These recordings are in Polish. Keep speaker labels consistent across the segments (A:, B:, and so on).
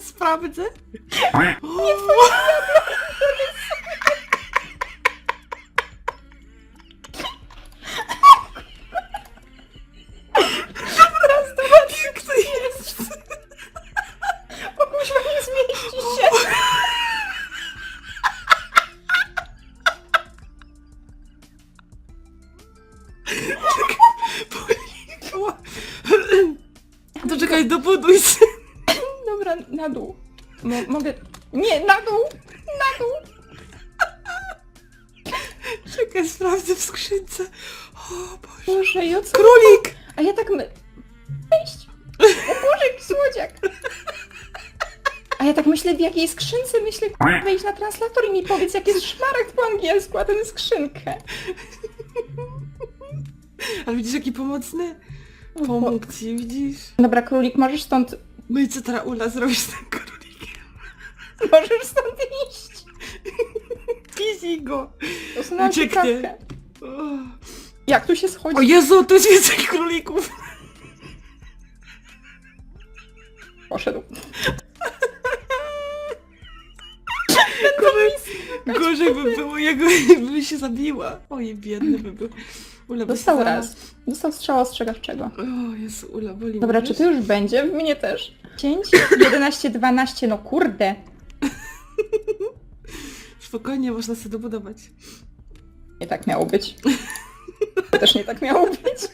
A: skrzynce, sprawdzę. Nie
B: Raz,
A: Czekaj, sprawdzę w skrzynce. O Boże.
B: Boże, i o co?
A: Królik!
B: A ja tak my... Wejść! O Boże, jaki słodziak! A ja tak myślę, w jakiej skrzynce myślę, wejść na translator i mi powiedz, jak jest szmaragd po angielsku, a ten skrzynkę.
A: Ale widzisz, jaki pomocny? Pomógł ci, widzisz?
B: Dobra, królik, możesz stąd...
A: No i co teraz Ula zrobisz z tym królikiem?
B: Możesz stąd iść.
A: Pizzi go! Ucieknie.
B: Jak tu się schodzi?
A: O Jezu, to jest więcej królików!
B: Poszedł.
A: Gorzej, gorzej by było, jego by się zabiła. Oj, biedny by był. Ula by
B: Dostał
A: się
B: raz. Dostał strzała ostrzegawczego.
A: O Jezu, Ula, boli
B: Dobra, czy to już będzie? W mnie też. 10, 11, 12, no kurde.
A: Spokojnie, można sobie dobudować.
B: Nie tak miało być. To też nie tak miało być.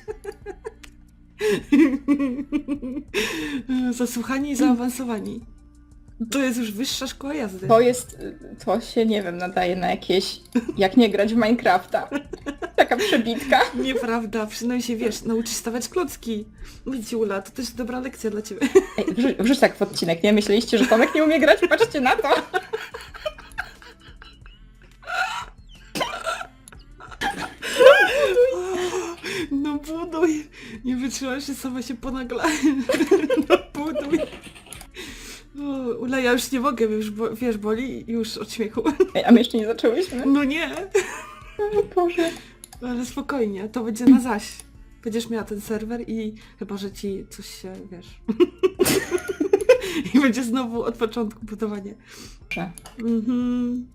A: Zasłuchani i zaawansowani. To jest już wyższa szkoła jazdy.
B: To jest, to się nie wiem, nadaje na jakieś, jak nie grać w Minecrafta. Taka przebitka.
A: Nieprawda, przynajmniej się wiesz, nauczysz stawiać klocki. Widzicie Ula, to też dobra lekcja dla ciebie.
B: Ej, wrzuć, wrzuć tak w odcinek, nie? Myśleliście, że Tomek nie umie grać? Patrzcie na to.
A: Wytrzymasz się, sama się ponagla. No buduj! O, Ula, ja już nie mogę, już, bo, wiesz, boli już od śmiechu.
B: Ej, a my jeszcze nie zaczęłyśmy?
A: No nie!
B: O Boże.
A: Ale spokojnie, to będzie na zaś. Będziesz miała ten serwer i chyba, że ci coś się, wiesz... I będzie znowu od początku budowanie.
B: Dobrze.
A: Mhm.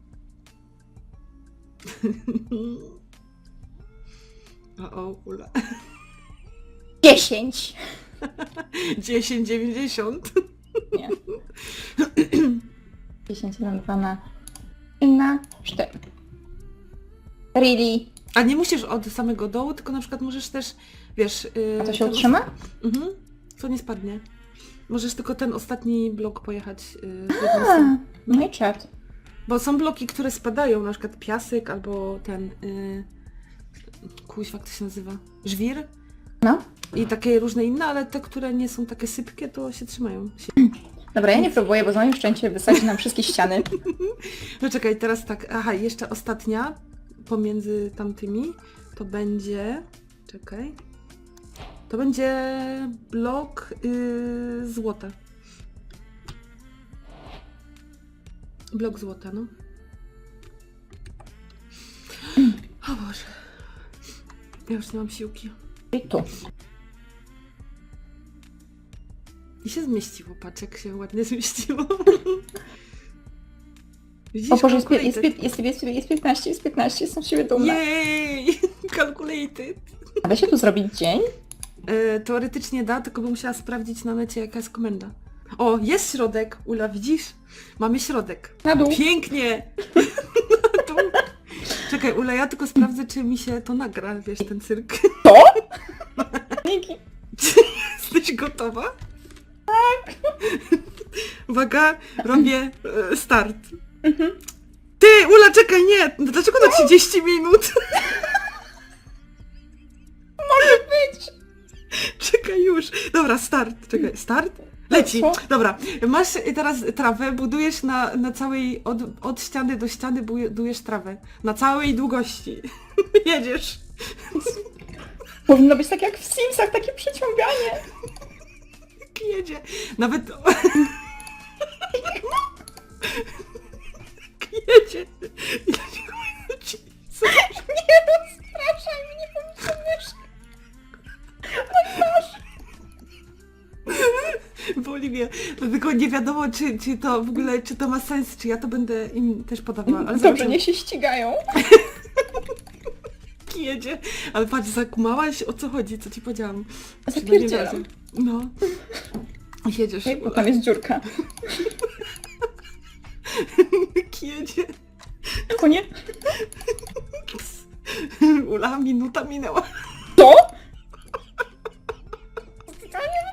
A: O, o, Ula.
B: 10.
A: 10,90.
B: Nie. 10, 1, 2 na... I na 4. Really?
A: A nie musisz od samego dołu, tylko na przykład możesz też, wiesz... Yy,
B: A to się
A: ten
B: utrzyma?
A: Mhm, to nie spadnie. Możesz tylko ten ostatni blok pojechać yy, z
B: A,
A: strony.
B: no i czad.
A: Bo są bloki, które spadają, na przykład piasek albo ten... Yy, kuźwa, jak to się nazywa? Żwir?
B: No.
A: I takie różne inne, ale te, które nie są takie sypkie, to się trzymają. Się...
B: Dobra, ja nie próbuję, bo z moim szczęściem wysadzi nam wszystkie ściany.
A: No czekaj, teraz tak, aha, jeszcze ostatnia pomiędzy tamtymi to będzie, czekaj, to będzie blok yy, złota. Blok złota, no. O Boże. Ja już nie mam siłki.
B: I tu.
A: I się zmieściło, patrz jak się ładnie zmieściło. Widzisz,
B: O Boże, jest, pie- jest,
A: calculated.
B: pie- jest, jest, jest 15, jest 15, jestem z siebie dumna.
A: Jej! Calculated.
B: A da się tu zrobić dzień?
A: E, teoretycznie da, tylko bym musiała sprawdzić na necie jaka jest komenda. O, jest środek, Ula, widzisz? Mamy środek.
B: Na dół.
A: Pięknie! Czekaj, Ula, ja tylko sprawdzę, czy mi się to nagra, wiesz, ten cyrk.
B: To? Dzięki.
A: Jesteś gotowa? Uwaga, robię e, start. Ty, Ula, czekaj, nie! Dlaczego na 30 minut?
B: Może być.
A: Czekaj już. Dobra, start. Czekaj, start. Leci.
B: Co?
A: Dobra, masz teraz trawę, budujesz na, na całej, od, od ściany do ściany budujesz trawę. Na całej długości. Jedziesz.
B: Powinno być tak jak w Simsach, takie przeciąganie.
A: Jedzie. Nawet... Jedzie.
B: Nie rozpraszaj mnie, bo mi się myszy.
A: Bo Oliwie. Dlatego nie wiadomo, czy, czy to w ogóle, czy to ma sens, czy ja to będę im też podawała. Ale
B: Dobrze,
A: zobaczymy.
B: niech się ścigają.
A: jedzie. Ale patrz, zakumałaś, o co chodzi, co ci powiedziałam.
B: Zapierdzielam.
A: No. Jedziesz.
B: Ej, bo tam jest dziurka.
A: Jedzie.
B: O nie?
A: Ula, minuta minęła.
B: To?
A: Jedzie.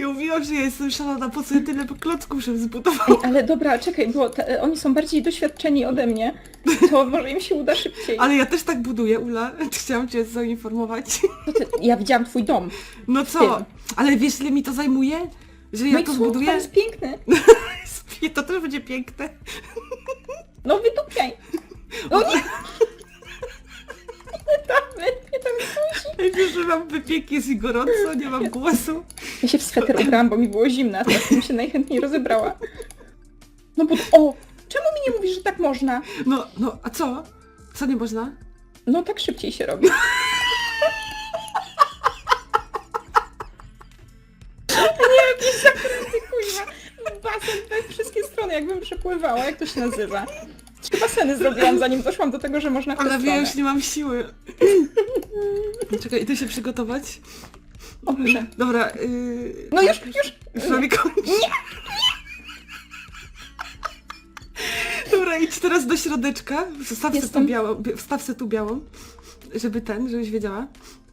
A: Ja mówiłam, że ja jestem szalona, po co ja tyle klocków żeby
B: Ej,
A: zbudowała.
B: ale dobra, czekaj, bo te, oni są bardziej doświadczeni ode mnie. To może im się uda szybciej.
A: Ale ja też tak buduję, Ula. Chciałam cię zainformować.
B: To ty, ja widziałam twój dom.
A: No co? Ale wiesz, ile mi to zajmuje? Że
B: No
A: ja
B: i
A: to zbuduję?
B: to jest piękny.
A: To też będzie piękne.
B: No wydupiaj. O nie! Tam, nie tam
A: Wiesz, że mam wypieki, jest i gorąco, nie mam głosu.
B: Ja się w sweter ubrałam, bo mi było zimno, a teraz bym się najchętniej rozebrała. No bo... O! Czemu mi nie mówisz, że tak można?
A: No, no, a co? Co nie można?
B: No tak szybciej się robi. Nie, jakieś zakręty, kuźwa. Basen we wszystkie strony, jakbym przepływała. Jak to się nazywa? Trzy baseny zrobiłam, zanim doszłam do tego, że można w tę
A: Ale
B: stronę.
A: już nie mam siły. Czekaj, idę się przygotować.
B: Proszę.
A: Dobra, yy...
B: No już, już!
A: Już prawie kończy. Dobra, idź teraz do środeczka. Wstaw se tu
B: Jestem.
A: białą, bi- wstaw se tu białą, żeby ten, żebyś wiedziała.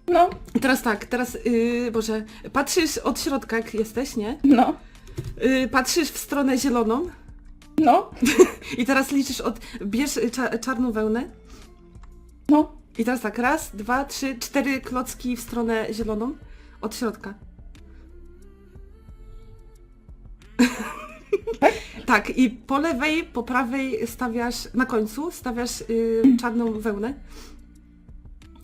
B: No,
A: I teraz tak, teraz, yy, Boże, patrzysz od środka, jak jesteś, nie?
B: no,
A: Yy, patrzysz w stronę zieloną
B: no,
A: i teraz liczysz od, bierz y, cza, czarną wełnę
B: no.
A: i teraz tak, raz, dwa, trzy, cztery klocki w stronę zieloną od środka.
B: Tak?
A: Tak, i po lewej, po prawej stawiasz, na końcu stawiasz y, czarną wełnę.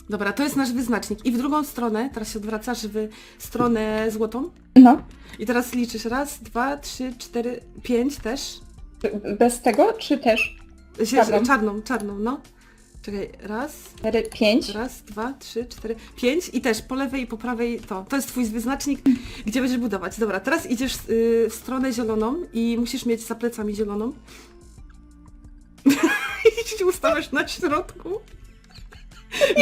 A: Dobra, to jest nasz wyznacznik. I w drugą stronę, teraz się odwracasz w stronę złotą.
B: No.
A: I teraz liczysz raz, dwa, trzy, cztery, pięć też.
B: Bez tego, czy też?
A: Się,
B: Czarną.
A: czarną, czarną, no. Czekaj, raz,
B: Cztery, pięć.
A: raz, dwa, trzy, cztery, pięć i też po lewej i po prawej to. To jest twój wyznacznik, gdzie będziesz budować. Dobra, teraz idziesz y, w stronę zieloną i musisz mieć za plecami zieloną. I się ustawiasz na środku.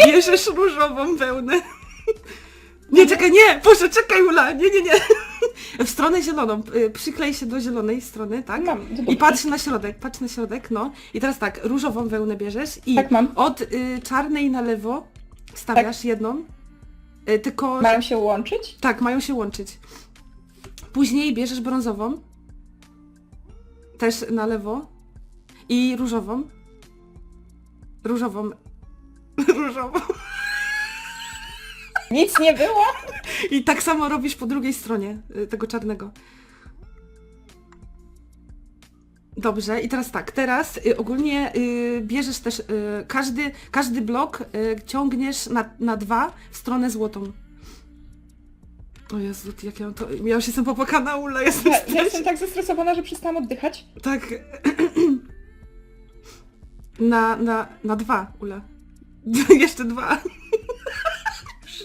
A: Bierzesz różową wełnę. Nie, czekaj, nie! Boże, czekaj, Ula! Nie, nie, nie! W stronę zieloną. y, Przyklej się do zielonej strony, tak?
B: Mam,
A: I patrz na środek, patrz na środek, no. I teraz tak, różową wełnę bierzesz i
B: Tak mam.
A: od y, czarnej na lewo stawiasz jedną. Y, tylko...
B: Mają się łączyć?
A: Tak, mają się łączyć. Później bierzesz brązową. Też na lewo. I różową. Różową. Różową.
B: Nic nie było?
A: I tak samo robisz po drugiej stronie y, tego czarnego. Dobrze, i teraz tak, teraz y, ogólnie y, bierzesz też y, każdy, każdy blok y, ciągniesz na, na dwa w stronę złotą. O Jezu, jak ja mam to... Ja już jestem popłakana, Ula, jestem
B: Ja,
A: ja,
B: ja jestem tak zestresowana, że przestałam oddychać.
A: Tak. na, na, na dwa, Ula. Jeszcze dwa.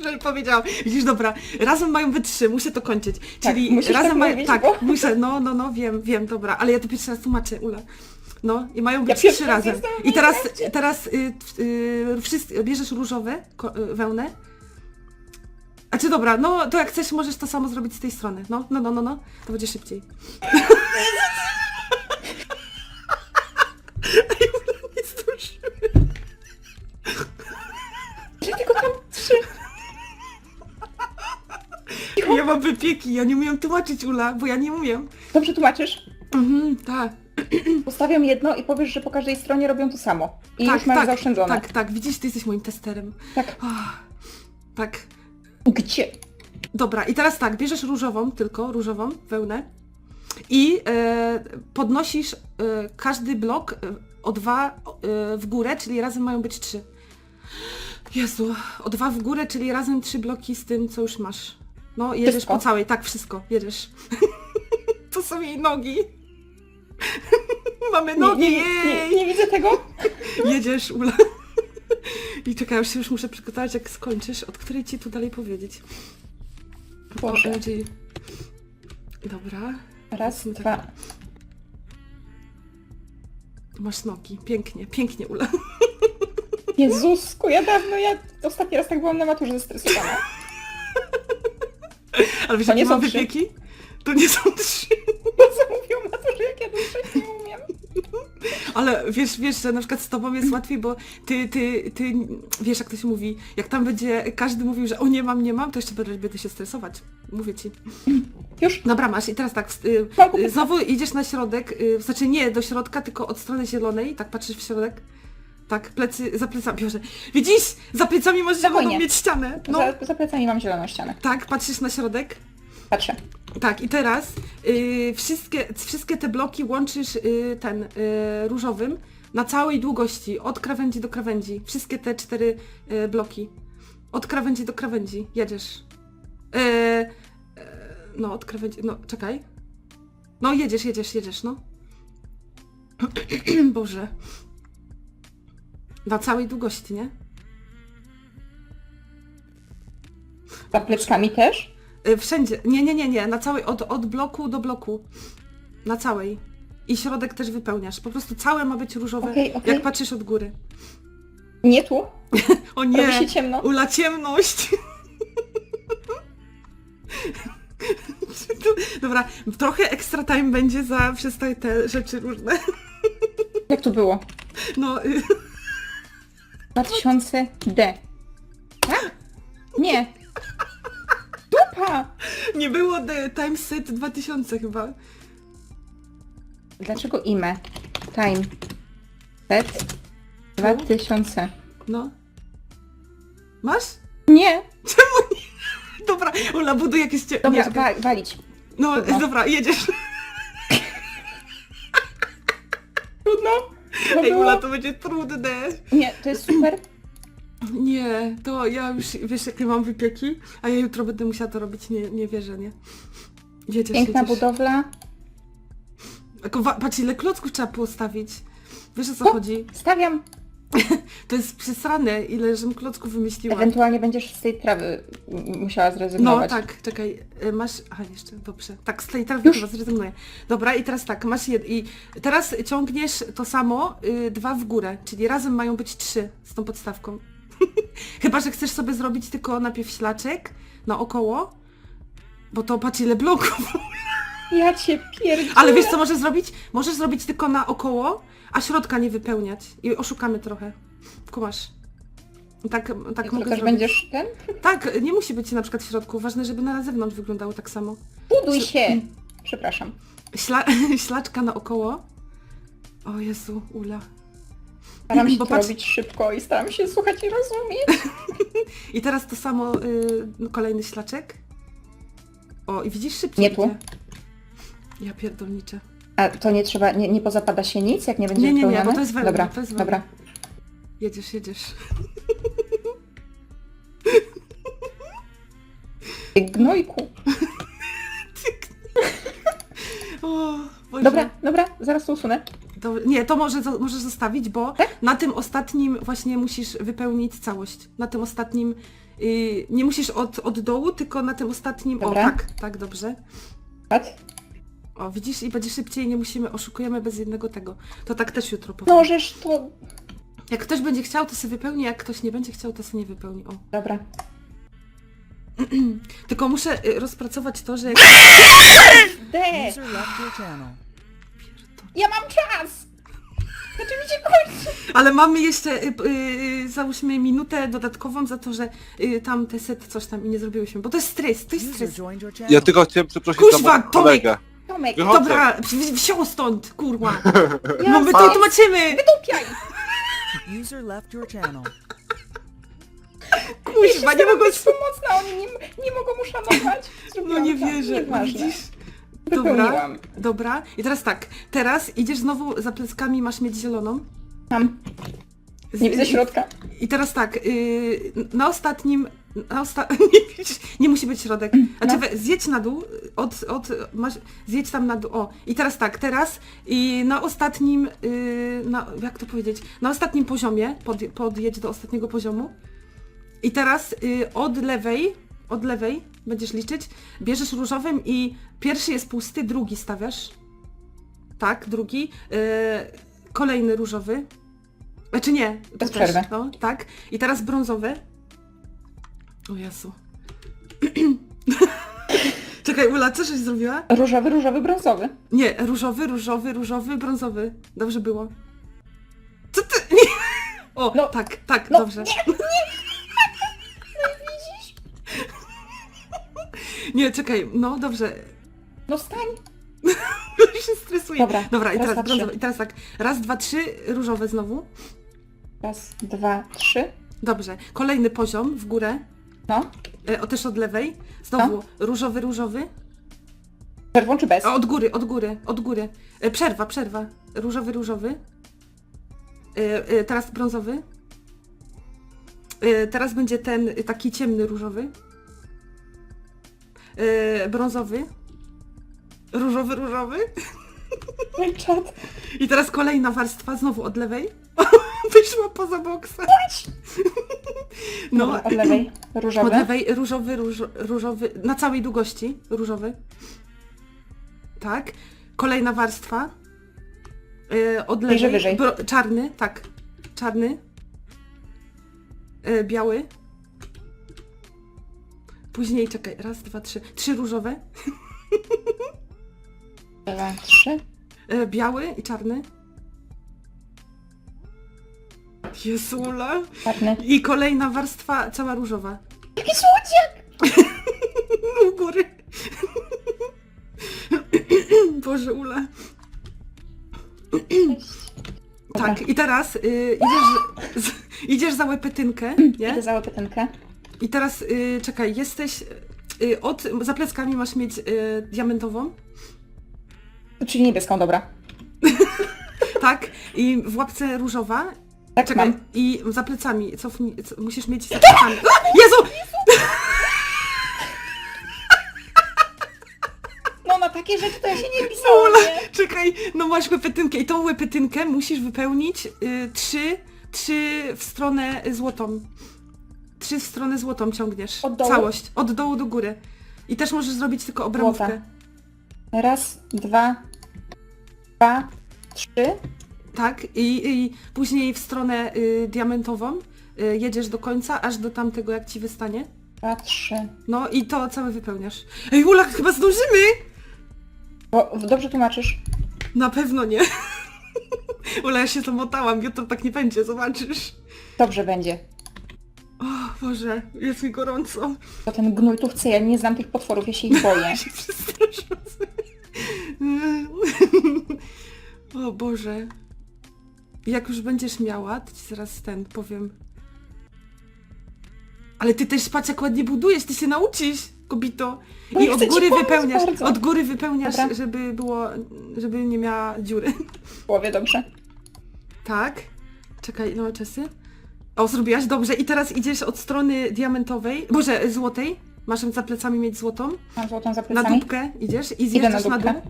A: Szczerze powiedziałam. Widzisz, dobra, razem mają być trzy, muszę to kończyć.
B: Tak,
A: Czyli
B: musisz
A: razem
B: tak
A: mają.
B: mówić,
A: Tak,
B: bo-
A: muszę, no, no, no, wiem, wiem, dobra, ale ja to pierwszy raz tłumaczę, Ula. No i mają być
B: pierwszy
A: trzy
B: raz
A: razem.
B: jestem w
A: I teraz, teraz y, y, wszyscy, bierzesz różowe ko, y, wełnę. A czy dobra, no to jak chcesz, możesz to samo zrobić z tej strony. No, no, no, no, no. To będzie szybciej. mam wypieki, ja nie umiem tłumaczyć Ula, bo ja nie umiem.
B: Dobrze tłumaczysz?
A: Mhm, tak.
B: Postawiam jedno i powiesz, że po każdej stronie robią to samo. I
A: tak,
B: już mają
A: tak,
B: zaoszczędzone.
A: Tak, tak, widzisz, ty jesteś moim testerem.
B: tak.
A: Ah, tak.
B: Gdzie?
A: Dobra, i teraz tak, bierzesz różową, tylko różową wełnę i e, podnosisz e, każdy blok e, o dwa e, w górę, czyli razem mają być trzy. Jezu, o dwa w górę, czyli razem trzy bloki z tym, co już masz. No, jedziesz
B: Wszystko.
A: po całej, tak, wszystko, jedziesz. to są jej nogi. Mamy
B: Nie,
A: nogi,
B: nie,
A: jej!
B: nie, nie widzę tego.
A: Jedziesz, Ula. I czekaj, już się już muszę przygotować, jak skończysz, od której ci tu dalej powiedzieć.
B: Boże.
A: Czyli- Dobra,
B: Raz,
A: Zobaczmy,
B: dwa.
A: masz nogi. Pięknie, pięknie, Ula.
B: Jezusku, ja dawno, ja ostatni raz tak byłam na maturze zestresowana.
A: Ale wiesz,
B: To
A: jakie mam
B: trzy.
A: wypieki? To nie są trzy.
B: Co mówią maturze, jak ja dużo nie umiem?
A: Ale wiesz, wiesz, że na przykład z tobą jest łatwiej, bo ty, ty, ty, wiesz jak to się mówi, jak tam będzie każdy mówił, że o nie mam, nie mam, to jeszcze będę, będę się stresować. Mówię ci.
B: Już?
A: Dobra, masz i teraz tak, y, y, znowu idziesz na środek, y, znaczy nie do środka, tylko od strony zielonej, tak patrzysz w środek. Tak, plecy, za plecami, Boże. Widzisz? Za plecami zieloną
B: Spokojnie.
A: mieć ścianę. No,
B: Za, za plecami mam zieloną ścianę.
A: tak, patrzysz na środek.
B: Patrzę.
A: Tak, i teraz y, wszystkie, wszystkie te bloki łączysz y, ten y, różowym na całej długości, od krawędzi do krawędzi. Wszystkie te cztery y, bloki. Od krawędzi do krawędzi. Jedziesz. Y, y, no, od krawędzi. No, czekaj. No, jedziesz, jedziesz, jedziesz, no. Boże. Na całej długości, nie?
B: Za pleckami też?
A: Y, Wszędzie. Nie, nie, nie, nie. Na całej, od, od bloku do bloku. Na całej. I środek też wypełniasz. Po prostu całe ma być różowe,
B: Okej, okej.
A: jak patrzysz od góry.
B: Nie tu?
A: O
B: Robi
A: nie!
B: się ciemno.
A: Ula ciemność! Dobra, trochę extra time będzie za te, te rzeczy różne.
B: Jak to było?
A: No, y,
B: 2000D. Tak? Nie. Dupa!
A: nie było the time set 2000 chyba.
B: Dlaczego IME? Time. Set. 2000.
A: No. Masz?
B: Nie!
A: Dobra, Ula, buduj jakieś cie...
B: Dobra,
A: nie, czekaj.
B: wa walić.
A: No,
B: trudno.
A: dobra, jedziesz.
B: To
A: Ej,
B: było...
A: To będzie trudne.
B: Nie, to jest super.
A: Nie, to ja już, wiesz jakie mam wypieki, a ja jutro będę musiała to robić, nie, nie wierzę, nie? Jedziesz,
B: Piękna
A: jedziesz.
B: budowla.
A: Tylko wa- patrz ile klocków trzeba postawić. Wiesz o co
B: O!
A: chodzi?
B: Stawiam.
A: To jest przesrane, ile żem klocków wymyśliła.
B: Ewentualnie będziesz z tej trawy m- musiała
A: No
B: zrezygnować.
A: tak, czekaj, y, masz... Aha, jeszcze, dobrze. Tak, z tej trawy
B: Już.
A: chyba zrezygnuję. Dobra, i teraz tak, masz jed... I teraz ciągniesz to samo, y, dwa w górę, czyli razem mają być trzy z tą podstawką. Chyba, że chcesz sobie zrobić tylko najpierw ślaczek naokoło, bo to patrz ile bloków.
B: Ja cię pierdzielę.
A: Ale wiesz co możesz zrobić? Możesz zrobić tylko naokoło, a środka nie wypełniać. I oszukamy trochę. Kumasz. Tak, tak mogę zrobić.
B: będziesz ten?
A: Tak, nie musi być na przykład w środku. Ważne, żeby na zewnątrz wyglądało tak samo.
B: Buduj się! Przepraszam.
A: Śla ślaczka naokoło. O Jezu, Ula.
B: Staram się
A: Bo
B: to
A: patrz-
B: robić szybko i staram się słuchać i rozumieć.
A: I teraz to samo, y, kolejny ślaczek. O, i widzisz szybciej
B: Nie tu.
A: idzie. Ja pierdolniczę.
B: A to nie trzeba, nie, nie pozapada się nic, jak nie będzie
A: Nie, nie, nie,
B: wypełnione?
A: bo to jest wełna,
B: Dobra,
A: to jest wełna.
B: dobra.
A: Jedziesz, jedziesz.
B: Ty Gnojku.
A: O, Boże.
B: Dobra, dobra, zaraz to usunę.
A: Dobra, nie, to może, zo- możesz zostawić, bo
B: Tak?
A: na tym ostatnim właśnie musisz wypełnić całość. Na tym ostatnim, y, nie musisz od, od dołu, tylko na tym ostatnim,
B: Dobra.
A: o tak, tak, dobrze.
B: Patrz.
A: O, widzisz, i będzie szybciej, nie musimy, oszukujemy bez jednego tego. To tak też jutro powiem.
B: Możesz to...
A: Jak ktoś będzie chciał, to sobie wypełni, jak ktoś nie będzie chciał, to sobie nie wypełni. O.
B: Dobra.
A: Tylko muszę y, rozpracować to, że jak...
B: D!
C: User left your channel.
B: Ja mam czas! Znaczy mi się kończy.
A: Ale mamy jeszcze, y, y, załóżmy, minutę dodatkową za to, że y, tam te set coś tam i nie zrobiłyśmy, bo to jest stres, to jest
C: User
A: stres.
C: joined your channel.
D: Ja tylko chciałem przeprosić
A: Kuźwa,
D: za mojego
A: Tomek!
D: kolegę.
B: Tomek.
A: Dobra, w- wsiął stąd, kurwa.
B: ja
A: No my to tłumaczymy!
B: Wydupiaj!
C: User left your channel.
A: Kuźwa, nie mogę...
B: być pomocna, oni nie, nie mogą uszanować.
A: No
B: Zrobiłam
A: nie wierzę,
B: Nieważne.
A: widzisz? Dobra,
B: Wypełniłam.
A: dobra. I teraz tak, teraz idziesz znowu za pleckami, masz mieć zieloną.
B: Mam.
A: Z-
B: Nie widzę środka.
A: I teraz tak, y, na ostatnim na osta- nie, nie musi być środek. Znaczy
B: No.
A: we, zjedź na dół, od, od, masz, zjedź tam na dół, o. I teraz tak, teraz i na ostatnim, yy, na, jak to powiedzieć, na ostatnim poziomie, pod, podjedź do ostatniego poziomu. I teraz y, od lewej, od lewej będziesz liczyć, bierzesz różowym i pierwszy jest pusty, drugi stawiasz. Tak, drugi. Y, kolejny różowy. Znaczy nie. to
B: Bez przerwy.
A: No, tak. I teraz brązowy. O Jezu. Czekaj, Ula, co żeś zrobiła?
B: Różowy, różowy, brązowy.
A: Nie, różowy, różowy, różowy, brązowy. Dobrze było. Co ty? Nie. O,
B: No.
A: tak, tak,
B: No,
A: dobrze.
B: nie,
A: Nie, czekaj, no dobrze.
B: No stań.
A: Ja się stresuję.
B: Dobra,
A: Dobra, i
B: raz,
A: teraz brązowy. I teraz tak. Raz, dwa, trzy, różowe znowu.
B: Raz, dwa, trzy.
A: Dobrze. Kolejny poziom w górę.
B: No.
A: E, o też od lewej. Znowu
B: No.
A: różowy, różowy.
B: Czerwą czy bez?
A: Od góry, od góry, od góry. E, przerwa, przerwa. Różowy, różowy. E, e, teraz brązowy. E, teraz będzie ten e, taki ciemny różowy. E, brązowy. Różowy, różowy.
B: Mój czat.
A: I teraz kolejna warstwa, znowu od lewej. Wyszła poza boksem. No,
B: od lewej. Różowy.
A: od lewej różowy, róż, różowy, na całej długości różowy. Tak. Kolejna warstwa. Yy, od
B: Wyżej,
A: lewej.
B: wyżej.
A: Bro, czarny, tak. Czarny. Yy, biały. Później, czekaj, raz, dwa, trzy. Trzy różowe.
B: Dwa, trzy.
A: Yy, biały i czarny. Jesula.
B: Czarny.
A: I kolejna warstwa cała różowa.
B: Jaki słodziak!
A: U góry. Boże, Ula.
B: Dobra.
A: Tak, i teraz y, idziesz, z, idziesz za łepetynkę, nie?
B: Idę za łopetynkę.
A: I teraz, y, czekaj, jesteś... Y, od, za pleckami masz mieć y, diamentową,
B: Czyli niebieską, dobra.
A: tak? I w łapce różowa.
B: Tak
A: Czekaj,
B: mam.
A: i za plecami, cofnij, co, musisz mieć za plecami. Jezu!
B: No na takie rzeczy to ja się nie pisałam,
A: Ula,
B: nie?
A: czekaj, no masz łepetynkę i tą łepetynkę musisz wypełnić y, trzy, trzy w stronę złotą. Trzy w stronę złotą ciągniesz.
B: Od dołu?
A: Całość. Od dołu do góry. I też możesz zrobić tylko obramówkę.
B: Złota. Raz, dwa, dwa, trzy.
A: Tak, i, i później w stronę y, diamentową y, jedziesz do końca, aż do tamtego jak ci wystanie.
B: Dwa, trzy.
A: No i to całe wypełniasz. Ej, Ula, chyba zdążymy!
B: Bo dobrze tłumaczysz.
A: Na pewno nie. Ula, ja się zamotałam, jutro tak nie będzie, zobaczysz.
B: Dobrze będzie.
A: O Boże, jest mi gorąco.
B: To ten gnój tu chce, ja nie znam tych potworów, ja się ich boję.
A: Ja się przestraszyłam. O Boże. Jak już będziesz miała, to ci zaraz ten powiem. Ale ty też patrz jak ładnie budujesz, ty się nauczysz, kobito.
B: Bo
A: I
B: ja
A: od
B: chcę ci
A: góry
B: pomóc
A: wypełniasz,
B: bardzo.
A: od góry wypełniasz,
B: Dobra.
A: żeby było, żeby nie miała dziury.
B: W głowie dobrze.
A: Tak. Czekaj, no czasy. O, zrobiłaś dobrze. I teraz idziesz od strony diamentowej, boże, złotej. Masz za plecami mieć złotą.
B: Mam złotą za
A: Na
B: plecami.
A: dupkę idziesz i zjeżdżasz
B: na
A: na,
B: dupkę.
A: dół.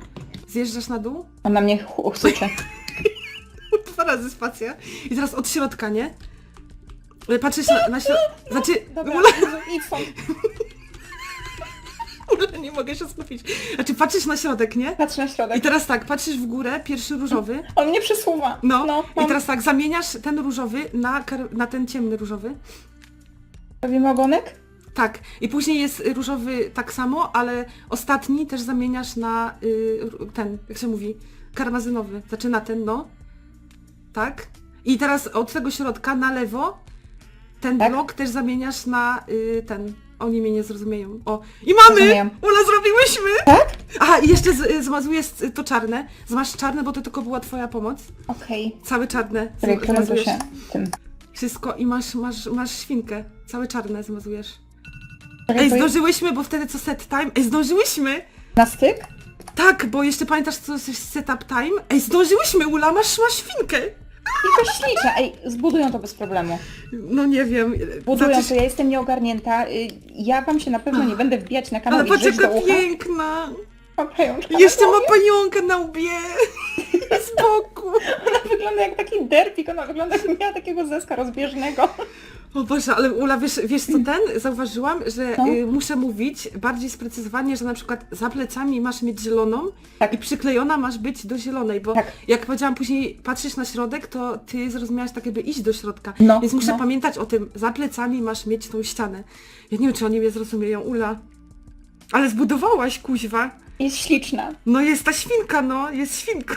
A: Zjeżdżasz na dół.
B: On na mnie chwyczy.
A: Razy spacja. I teraz od środka, nie? Y, Patrzysz na, na środek. Znaczy,
B: Dobra,
A: Ula,
B: Jezu, idź stąd.
A: Ula, nie mogę się skupić. Znaczy, patrzysz na środek, nie?
B: Patrz na środek.
A: I teraz tak, patrzysz w górę, pierwszy różowy.
B: On mnie przesuwa.
A: No,
B: no
A: i teraz tak, zamieniasz ten różowy na, kar- na ten ciemny różowy.
B: Robimy ogonek?
A: Tak, i później jest różowy tak samo, ale ostatni też zamieniasz na y, r- ten, jak się mówi, karmazynowy. Znaczy na ten, no. Tak. I teraz od tego środka na lewo ten
B: Tak.
A: blok też zamieniasz na y, ten. Oni mnie nie zrozumieją. O, i mamy!
B: Rozumiem.
A: Ula, zrobiłyśmy!
B: Tak?
A: Aha, i jeszcze z, zmazujesz to czarne. Zmasz czarne, bo to tylko była twoja pomoc.
B: Okej.
A: Całe czarne. Zm-
B: to się tym.
A: Wszystko i masz, masz, masz świnkę. Całe czarne zmazujesz. Ej, zdążyłyśmy, bo wtedy co set time? Ej, zdążyłyśmy!
B: Na styk?
A: Tak, bo jeszcze pamiętasz co jest setup time? Ej, zdążyłyśmy, Ula, masz, masz świnkę!
B: Tylko śliczna. Ej, zbudują to bez problemu.
A: No nie wiem.
B: Budują
A: Znaczy-
B: to, ja jestem nieogarnięta. Y, Ja wam się na pewno nie będę wbijać na kanał
A: Ale
B: i
A: patrz
B: do
A: jaka
B: ucha.
A: piękna!
B: Ma pajączka
A: Jeszcze
B: na
A: ma pająka na łbie! Z boku!
B: Ona wygląda jak taki derpik, ona wygląda jakby miała takiego zeska rozbieżnego.
A: O Boże, ale Ula, wiesz, wiesz co ten? Zauważyłam, że
B: No.
A: y, muszę mówić bardziej sprecyzowanie, że na przykład za plecami masz mieć zieloną
B: Tak.
A: i przyklejona masz być do zielonej, bo
B: Tak.
A: jak powiedziałam później, patrzysz na środek, to ty zrozumiałaś tak jakby iść do środka.
B: No,
A: Więc muszę
B: no.
A: pamiętać o tym, za plecami masz mieć tą ścianę. Ja nie wiem, czy oni mnie zrozumieją, Ula. Ale zbudowałaś, kuźwa.
B: Jest śliczna.
A: No jest ta świnka, no, jest świnka.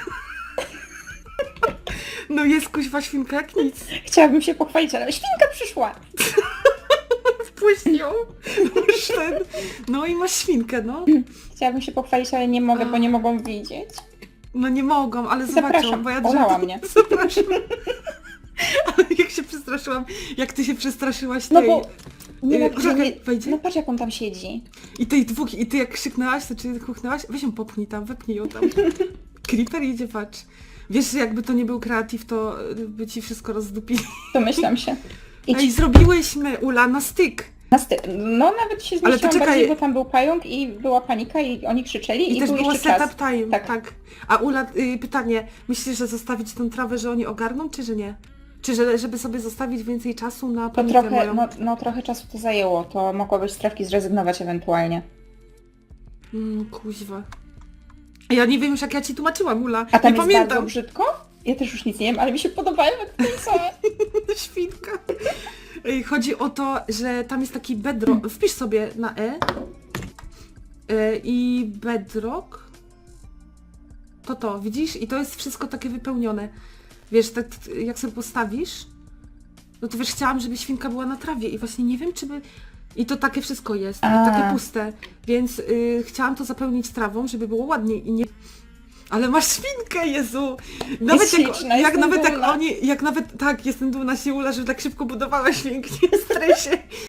A: No jest kuźwa świnka jak nic.
B: Chciałabym się pochwalić, ale świnka przyszła.
A: Wpuść ją. Masz ten. No i masz świnkę, no.
B: Chciałabym się pochwalić, ale nie mogę, bo nie mogą widzieć.
A: No nie mogą, ale
B: Zapraszam,
A: zobaczą, bo ja drzewo-
B: mnie.
A: Zapraszam. Ale jak się przestraszyłam, jak ty się przestraszyłaś
B: No
A: tej...
B: bo... Nie,
A: Yy,
B: no, nie,
A: wejdzie?
B: no patrz jak on tam siedzi.
A: I tej dwóch, i ty jak krzyknęłaś, to czy kuchnęłaś? Weź ją popchnij tam, wepnij ją tam. Creeper idzie, patrz. Wiesz, jakby to nie był kreatyw, to y, by ci wszystko rozdupili.
B: Domyślam się. Idź
A: Ej, zrobiłyśmy, Ula, na styk.
B: na sty... No nawet się
A: Ale to
B: zmieściłam
A: czekaj.
B: bardziej, bo tam był pająk i była panika i oni krzyczeli
A: I,
B: i,
A: też
B: był
A: było
B: jeszcze
A: setup
B: czas.
A: time, tak.
B: Tak.
A: A Ula, y, pytanie, myślisz, że zostawić tą trawę, że oni ogarną, czy że nie? Czy że, żeby sobie zostawić więcej czasu na
B: To
A: panikę
B: trochę,
A: moją?
B: no, no trochę czasu to zajęło, to mogłabyś z trawki zrezygnować ewentualnie.
A: Mm, kuźwa. Ja nie wiem już jak ja ci tłumaczyłam, Ula.
B: A tam
A: nie
B: jest
A: pamiętam.
B: bardzo brzydko? Ja też już nic nie wiem, ale mi się podobają są.
A: Świnka. Chodzi o to, że tam jest taki bedrock. Wpisz sobie na E. e I bedrock. To to, widzisz? I to jest wszystko takie wypełnione. Wiesz, tak jak sobie postawisz, no to wiesz, chciałam, żeby świnka była na trawie i właśnie nie wiem, czy by... I to takie wszystko jest, takie puste, więc y, chciałam to zapełnić trawą, żeby było ładniej i nie... Ale masz świnkę, Jezu! Nawet jak,
B: śliczna,
A: jak
B: jestem
A: nawet jak
B: dumna.
A: oni, jak nawet, tak, jestem dumna się Ula, że tak szybko budowała pięknie, stresie.